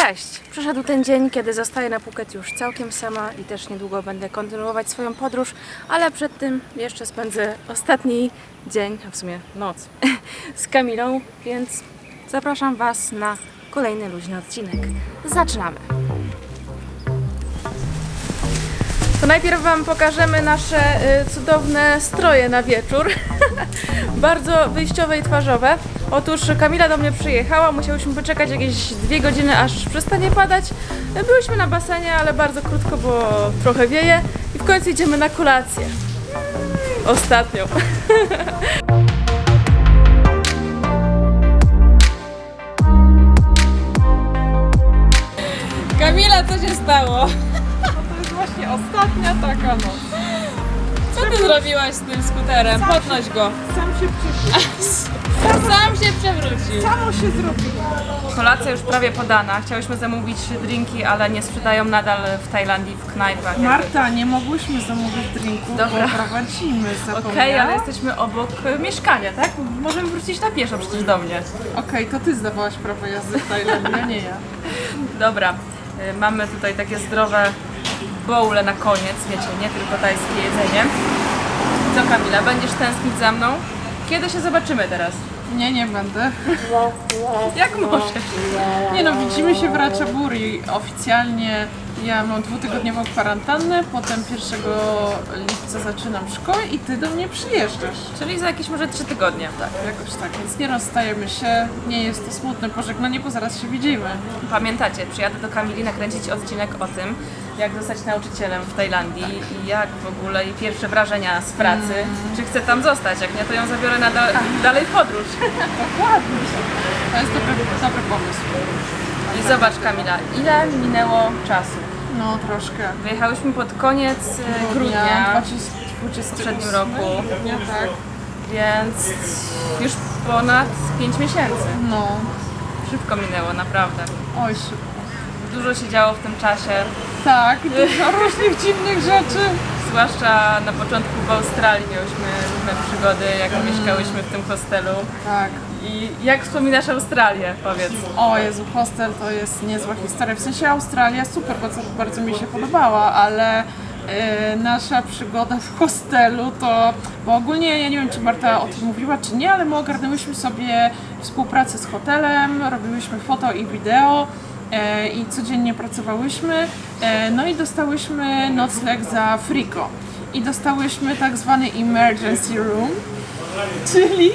Cześć! Przyszedł ten dzień, kiedy zostaję na Phuket już całkiem sama i też niedługo będę kontynuować swoją podróż, ale przed tym jeszcze spędzę ostatni dzień, a w sumie noc, z Kamilą, więc zapraszam Was na kolejny luźny odcinek. Zaczynamy! To najpierw Wam pokażemy nasze y, cudowne stroje na wieczór. Bardzo wyjściowe i twarzowe. Otóż Kamila do mnie przyjechała, musiałyśmy poczekać jakieś dwie godziny, aż przestanie padać. Byłyśmy na basenie, ale bardzo krótko, bo trochę wieje. I w końcu idziemy na kolację. Ostatnią. Kamila, co się stało? To jest właśnie ostatnia taka noc. Co ty zrobiłaś z tym skuterem? Podnoś go. Sam się przywrócił. Sam się przewrócił. Samo się zrobiło. Kolacja już prawie podana. Chciałyśmy zamówić drinki, ale nie sprzedają nadal w Tajlandii w knajpach. Marta, nie mogłyśmy zamówić drinku, Dobra. bo prowadzimy. Okej, ale jesteśmy obok e, mieszkania, tak? Możemy wrócić na pieszo przecież do mnie. Okej, to ty zdawałaś prawo jazdy w Tajlandii, a nie ja. Dobra, y, mamy tutaj takie zdrowe bowle na koniec, wiecie, nie tylko tajskie jedzenie. Co Kamila, będziesz tęsknić za mną? Kiedy się zobaczymy teraz? Nie, nie będę. Jak możesz? Nie no, widzimy się w Ratchaburi. Oficjalnie ja mam dwutygodniową kwarantannę, potem 1 lipca zaczynam szkołę i ty do mnie przyjeżdżasz. Czyli za jakieś może trzy tygodnie. Tak, jakoś tak, więc nie rozstajemy się, nie jest to smutne pożegnanie, bo zaraz się widzimy. Pamiętacie, przyjadę do Kamili nakręcić odcinek o tym, jak zostać nauczycielem w Tajlandii i jak w ogóle jej pierwsze wrażenia z pracy. Czy chcę tam zostać? Jak nie, to ją zabiorę na da- dalej w podróż. Dokładnie. To jest dobry, dobry pomysł. I zobacz Kamila, ile minęło czasu. No, troszkę. Wyjechałyśmy pod koniec e, grudnia 20, w poprzednim roku, Nie, tak. więc już ponad 5 miesięcy. No. Szybko minęło, naprawdę. Oj, szybko. Dużo się działo w tym czasie, Tak, dużo różnych dziwnych rzeczy. zwłaszcza na początku w Australii miałyśmy różne przygody, jak mieszkałyśmy w tym hostelu. Tak. I jak wspominasz Australię, powiedz? O Jezu, hostel to jest niezła historia. W sensie Australia super, bardzo, bardzo mi się podobała, ale e, nasza przygoda w hostelu to, bo ogólnie ja nie wiem, czy Marta o tym mówiła, czy nie, ale my ogarnęłyśmy sobie współpracę z hotelem, robiłyśmy foto i wideo e, i codziennie pracowałyśmy, e, no i dostałyśmy nocleg za friko. I dostałyśmy tak zwany emergency room, Czyli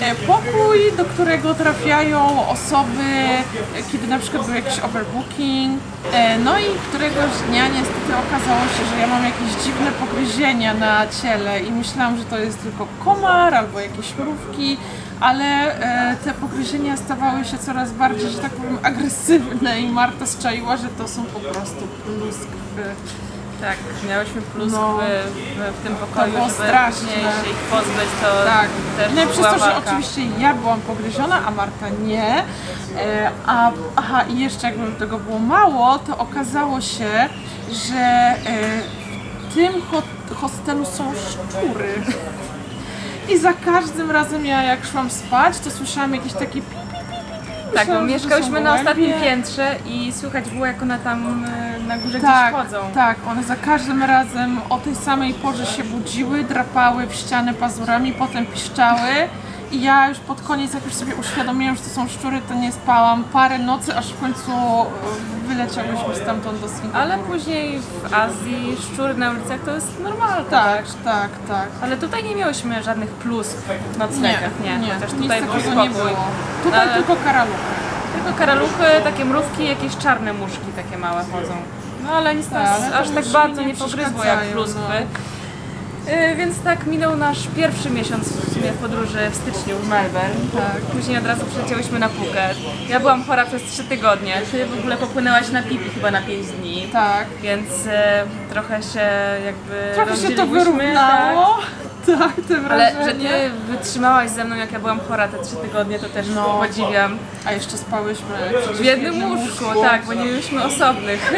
e, pokój, do którego trafiają osoby, e, kiedy na przykład był jakiś overbooking. E, No i któregoś dnia niestety okazało się, że ja mam jakieś dziwne pogryzienia na ciele i myślałam, że to jest tylko komar albo jakieś mrówki, ale te pogryzienia stawały się coraz bardziej, że tak powiem, agresywne i Marta zczaiła, że to są po prostu pluskwy. Tak, miałyśmy pluskwy No. w, w tym pokoju, było żeby straszne. później się ich pozbyć, to Tak. też No i przez była to, że walka. oczywiście ja byłam pogryziona, a Marta nie. E, a, aha, i jeszcze jakby tego było mało, to okazało się, że e, w tym ho- hostelu są szczury. I za każdym razem ja jak szłam spać, to słyszałam jakieś takie pi, pi. Tak, bo mieszkałyśmy na ostatnim piętrze i słychać było jak one tam e, na górze Tak, gdzieś chodzą. tak, one za każdym razem o tej samej porze się budziły, drapały w ścianę pazurami, potem piszczały. I ja już pod koniec, jak już sobie uświadomiłam, że to są szczury, to nie spałam parę nocy, aż w końcu e, wyleciałyśmy stamtąd do Singapuru. Ale później w Azji szczury na ulicach to jest normalne. Tak, tak, tak. Ale tutaj nie miałyśmy żadnych plus w noclegach, nie. nie, Chociaż nic tutaj takiego spokój. nie było. Tutaj Ale- tylko karaluchy. Tylko karaluchy, takie mrówki, jakieś czarne muszki takie małe chodzą. No ale nic Tak, nas aż tak bardzo nie nie pogryzło jak pluskwy. no. Yy, Więc tak minął nasz pierwszy miesiąc w sumie w podróży w styczniu w Melbourne. Tak. Później od razu przyleciałyśmy na Phuket. Ja byłam chora przez 3 tygodnie. Ty w ogóle popłynęłaś na pipi chyba na 5 dni. Tak. Więc e, trochę się jakby Trochę się to rozdzieliłyśmy, wyrównało. Tak, te Tak. Ale że wrażenie. ty wytrzymałaś ze mną jak ja byłam chora te 3 tygodnie, to też No. podziwiam. A jeszcze spałyśmy W jednym łóżku, tak, bo nie mieliśmy osobnych.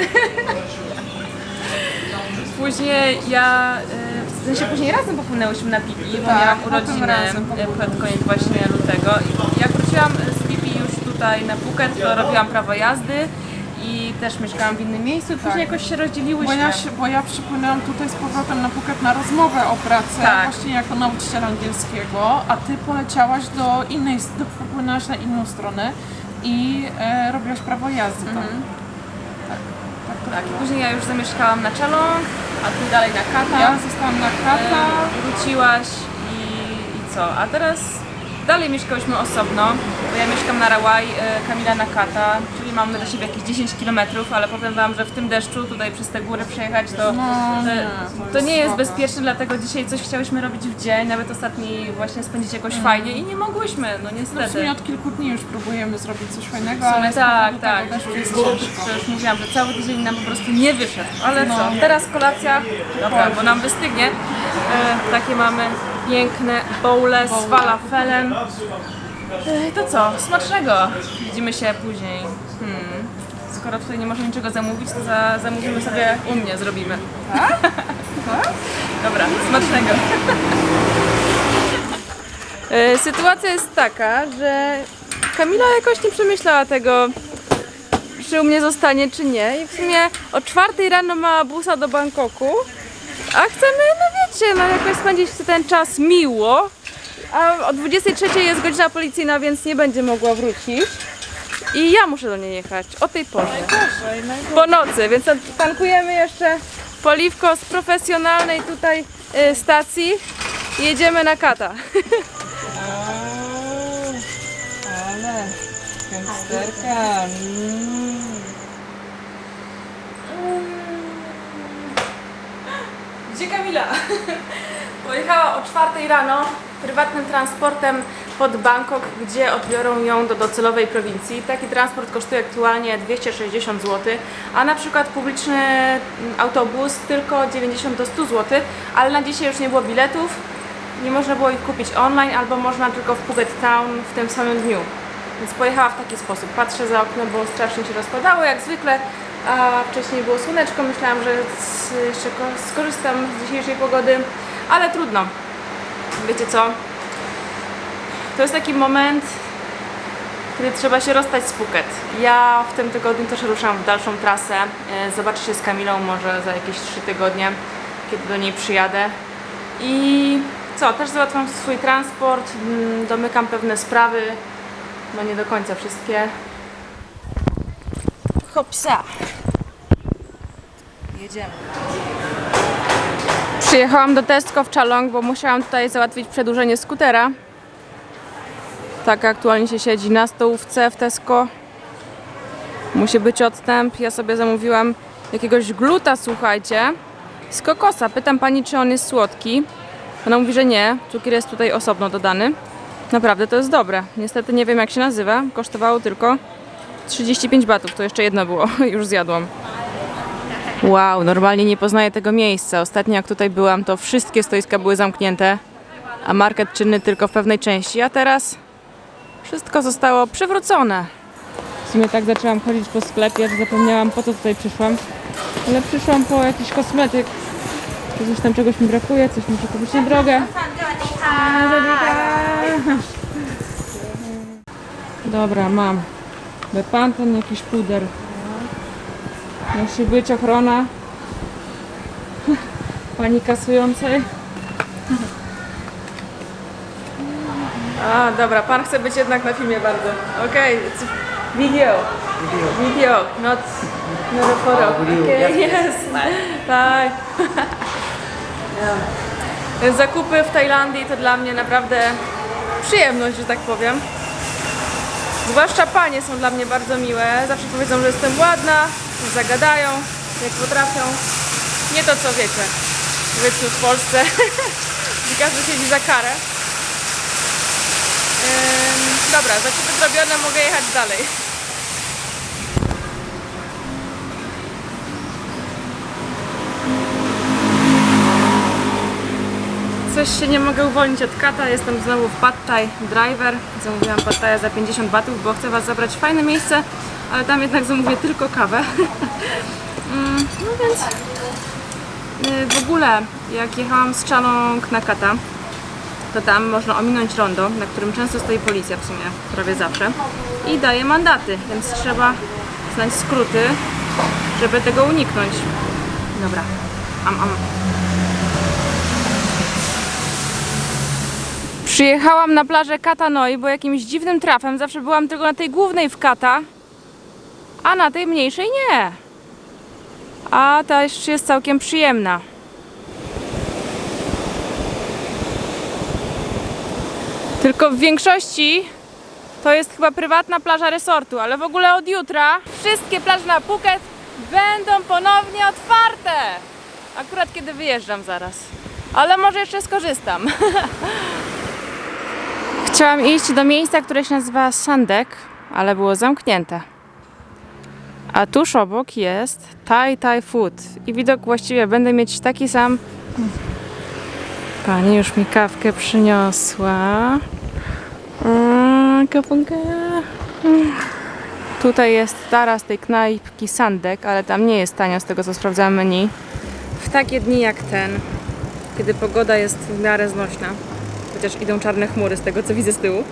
Później ja, y, w sensie później razem popłynęłyśmy na Pipi, bo Tak, miałam urodziny pod koniec właśnie lutego. I jak wróciłam z Pipi już tutaj na Phuket, to robiłam prawo jazdy i też mieszkałam w innym miejscu, później Tak. jakoś się Bo rozdzieliłyśmy. ja, się, bo ja przypłynęłam tutaj z powrotem na Phuket na rozmowę o pracę, Tak. właśnie jako nauczyciel angielskiego, a ty poleciałaś do innej, do, popłynęłaś na inną stronę i e, robiłaś prawo jazdy tam. Tak, tak to Tak, było. później ja już zamieszkałam na Chalong, a ty dalej na Kata. Ja zostałam na Kata. E, wróciłaś i, i co? A teraz dalej mieszkałyśmy osobno, bo ja mieszkam na Rawaj, e, Kamila na Kata, czyli mamy do siebie jakieś 10 km, ale powiem Wam, że w tym deszczu tutaj przez te góry przejechać to, No, to, nie, to nie jest bezpieczne, dlatego dzisiaj coś chciałyśmy robić w dzień, nawet ostatni właśnie spędzić jakoś fajnie i nie mogłyśmy, no No w niestety. sumie od kilku dni już próbujemy zrobić coś fajnego, W sumie ale z tak, powodu tak. tego deszczu jest ciężko. to już mówiłam, że cały tydzień nam po prostu nie wyszedł. Ale No. co, teraz kolacja, dobra, bo nam wystygnie. E, takie mamy piękne bowle z falafelem. E, to co, smacznego. Widzimy się później. Hmm. Skoro tutaj nie można niczego zamówić, to za, zamówimy sobie u mnie, zrobimy. Tak? Dobra, smacznego. E, Sytuacja jest taka, że Kamila jakoś nie przemyślała tego, czy u mnie zostanie, czy nie. I w sumie o czwartej rano ma busa do Bangkoku, a chcemy, no wiecie, no jakoś spędzić ten czas miło. A o 23 jest godzina policyjna, więc nie będzie mogła wrócić. I ja muszę do niej jechać o tej porze. Po nocy, więc tankujemy jeszcze paliwko z profesjonalnej tutaj y, stacji. Jedziemy na kata. Ale gangsterka. Gdzie Kamila? Pojechała o czwartej rano prywatnym transportem pod Bangkok, gdzie odbiorą ją do docelowej prowincji. Taki transport kosztuje aktualnie 260 zł, a na przykład publiczny autobus tylko 90 do 100 zł, ale na dzisiaj już nie było biletów, nie można było ich kupić online, albo można tylko w Phuket Town w tym samym dniu. Więc pojechała w taki sposób. Patrzę za okno, bo strasznie się rozpadało jak zwykle, a wcześniej było słoneczko. Myślałam, że jeszcze ko- skorzystam z dzisiejszej pogody, ale trudno. Wiecie co? To jest taki moment, kiedy trzeba się rozstać z Phuket. Ja w tym tygodniu też ruszam w dalszą trasę. E, Zobaczę się z Kamilą może za jakieś 3 tygodnie, kiedy do niej przyjadę. I co, też załatwiam swój transport, mm, domykam pewne sprawy, no nie do końca wszystkie. Hopsa! Jedziemy. Przyjechałam do Tesco w Chalong, bo musiałam tutaj załatwić przedłużenie skutera. Tak aktualnie się siedzi na stołówce w Tesco. Musi być odstęp. Ja sobie zamówiłam jakiegoś gluta, słuchajcie, z kokosa. Pytam pani, czy on jest słodki. Ona mówi, że nie. Cukier jest tutaj osobno dodany. Naprawdę to jest dobre. Niestety nie wiem jak się nazywa. Kosztowało tylko 35 batów. To jeszcze jedno było. Już zjadłam. Wow, normalnie nie poznaję tego miejsca. Ostatnio jak tutaj byłam, to wszystkie stoiska były zamknięte, a market czynny tylko w pewnej części, a teraz wszystko zostało przywrócone. W sumie tak zaczęłam chodzić po sklepie, że zapomniałam po co tutaj przyszłam. Ale przyszłam po jakiś kosmetyk. Coś tam czegoś mi brakuje, coś muszę kupić na drogę. Dobra, mam. Bepanten, jakiś puder. Musi być ochrona pani kasującej. A, dobra, pan chce być jednak na filmie bardzo. Okej, a video. Video. Video, not, not a photo. Okay, yes. Bye. Zakupy w Tajlandii to dla mnie naprawdę przyjemność, że tak powiem. Zwłaszcza panie są dla mnie bardzo miłe. Zawsze powiedzą, że jestem ładna, zagadają, jak potrafią. Nie to co wiecie, powiedzmy w Polsce, gdzie każdy siedzi za karę. Ym, dobra, zakupy zrobione, mogę jechać dalej. Coś się nie mogę uwolnić od kata, jestem znowu w Pad Thai Driver. Zamówiłam Pad Thai za 50 batów, bo chcę Was zabrać w fajne miejsce, ale tam jednak zamówię tylko kawę. Mm, no więc y, w ogóle jak jechałam z Chanong na kata, to tam można ominąć rondo, na którym często stoi policja w sumie, prawie zawsze i daje mandaty, więc trzeba nacisnąć skróty, żeby tego uniknąć. Dobra. Am, am. Przyjechałam na plażę Katanoi, bo jakimś dziwnym trafem zawsze byłam tylko na tej głównej w Kata, a na tej mniejszej nie. A ta jeszcze jest całkiem przyjemna. Tylko w większości to jest chyba prywatna plaża resortu, ale w ogóle od jutra wszystkie plaże na Phuket będą ponownie otwarte. Akurat kiedy wyjeżdżam zaraz. Ale może jeszcze skorzystam. Chciałam iść do miejsca, które się nazywa Sandek, ale było zamknięte. A tuż obok jest Thai Thai Food i widok właściwie będę mieć taki sam. Pani już mi kawkę przyniosła. Kapunkę. Tutaj jest taras tej knajpki Sandek, ale tam nie jest tanio z tego co sprawdzałam menu. W takie dni jak ten, kiedy pogoda jest w miarę znośna, chociaż idą czarne chmury z tego co widzę z tyłu,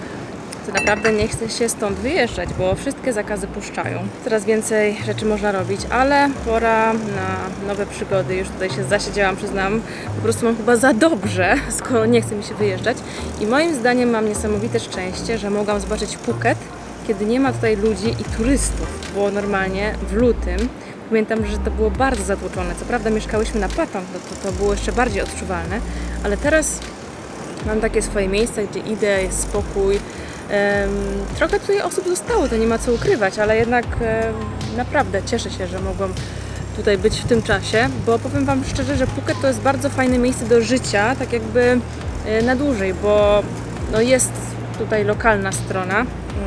to naprawdę nie chce się stąd wyjeżdżać, bo wszystkie zakazy puszczają. Coraz więcej rzeczy można robić, ale pora na nowe przygody. Już tutaj się zasiedziałam, przyznam. Po prostu mam chyba za dobrze, skoro nie chce mi się wyjeżdżać. I moim zdaniem mam niesamowite szczęście, że mogłam zobaczyć Phuket, kiedy nie ma tutaj ludzi i turystów, bo normalnie w lutym Pamiętam, że to było bardzo zatłoczone. Co prawda mieszkałyśmy na Patong, no to, to było jeszcze bardziej odczuwalne, ale teraz mam takie swoje miejsca, gdzie idę, jest spokój. Trochę tutaj osób zostało, to nie ma co ukrywać, ale jednak naprawdę cieszę się, że mogłam tutaj być w tym czasie, bo powiem Wam szczerze, że Phuket to jest bardzo fajne miejsce do życia, tak jakby e, na dłużej, bo no jest tutaj lokalna strona,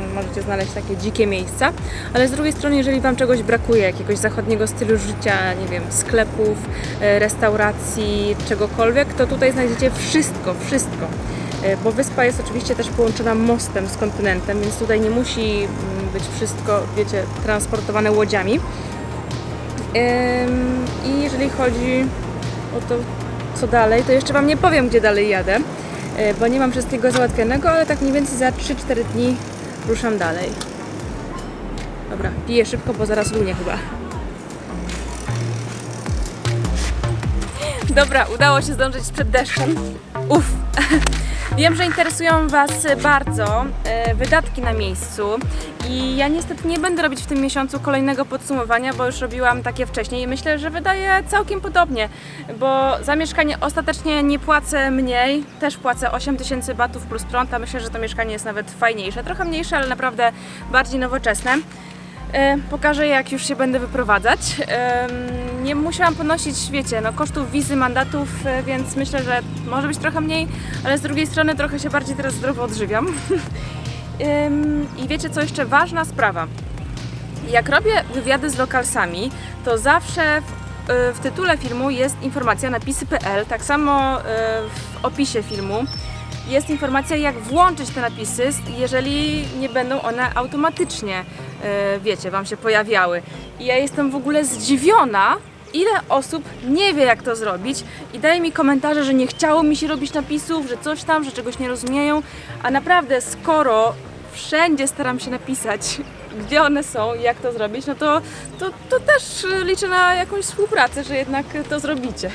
możecie znaleźć takie dzikie miejsca, ale z drugiej strony, jeżeli Wam czegoś brakuje, jakiegoś zachodniego stylu życia, nie wiem, sklepów, e, restauracji, czegokolwiek, to tutaj znajdziecie wszystko, wszystko. E, Bo wyspa jest oczywiście też połączona mostem z kontynentem, więc tutaj nie musi mm, być wszystko, wiecie, transportowane łodziami. I jeżeli chodzi o to, co dalej, to jeszcze Wam nie powiem, gdzie dalej jadę, e, bo nie mam wszystkiego załatwionego, ale tak mniej więcej za 3-4 dni ruszam dalej. Dobra, piję szybko, bo zaraz lunie chyba. Dobra, udało się zdążyć przed deszczem. Uff. Wiem, że interesują Was bardzo e, wydatki na miejscu i ja niestety nie będę robić w tym miesiącu kolejnego podsumowania, bo już robiłam takie wcześniej i myślę, że wydaje całkiem podobnie, bo za mieszkanie ostatecznie nie płacę mniej, też płacę 8 tysięcy batów plus prąd, a myślę, że to mieszkanie jest nawet fajniejsze, trochę mniejsze, ale naprawdę bardziej nowoczesne. E, Pokażę jak już się będę wyprowadzać. Nie musiałam ponosić, wiecie, no, kosztów wizy, mandatów, e, więc myślę, że może być trochę mniej, ale z drugiej strony trochę się bardziej teraz zdrowo odżywiam. I wiecie co jeszcze ważna sprawa. Jak robię wywiady z lokalsami, to zawsze w, e, w tytule filmu jest informacja napisy.pl, tak samo w opisie filmu jest informacja, jak włączyć te napisy, jeżeli nie będą one automatycznie, wiecie, Wam się pojawiały. I ja jestem w ogóle zdziwiona, ile osób nie wie, jak to zrobić i daje mi komentarze, że nie chciało mi się robić napisów, że coś tam, że czegoś nie rozumieją, a naprawdę skoro wszędzie staram się napisać, gdzie one są i jak to zrobić, no to, to, to też e, liczę na jakąś współpracę, że jednak to zrobicie.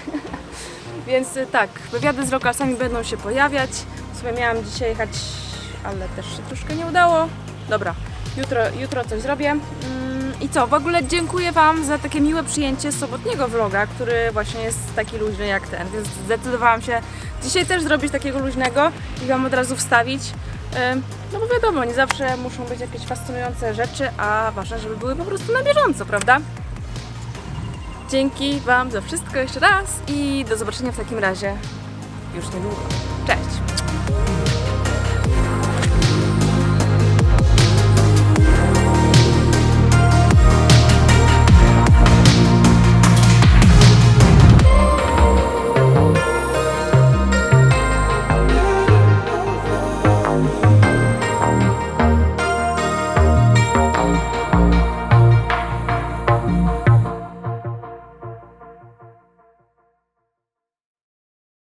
Więc y, tak, wywiady z lokalsami będą się pojawiać. W sumie miałam dzisiaj jechać, ale też się troszkę nie udało. Dobra, jutro, jutro coś zrobię. Mm, I co, w ogóle dziękuję Wam za takie miłe przyjęcie sobotniego vloga, który właśnie jest taki luźny jak ten, więc zdecydowałam się dzisiaj też zrobić takiego luźnego i Wam od razu wstawić. No bo wiadomo, nie zawsze muszą być jakieś fascynujące rzeczy, a ważne, żeby były po prostu na bieżąco, prawda? Dzięki Wam za wszystko jeszcze raz i do zobaczenia w takim razie już niedługo. Cześć!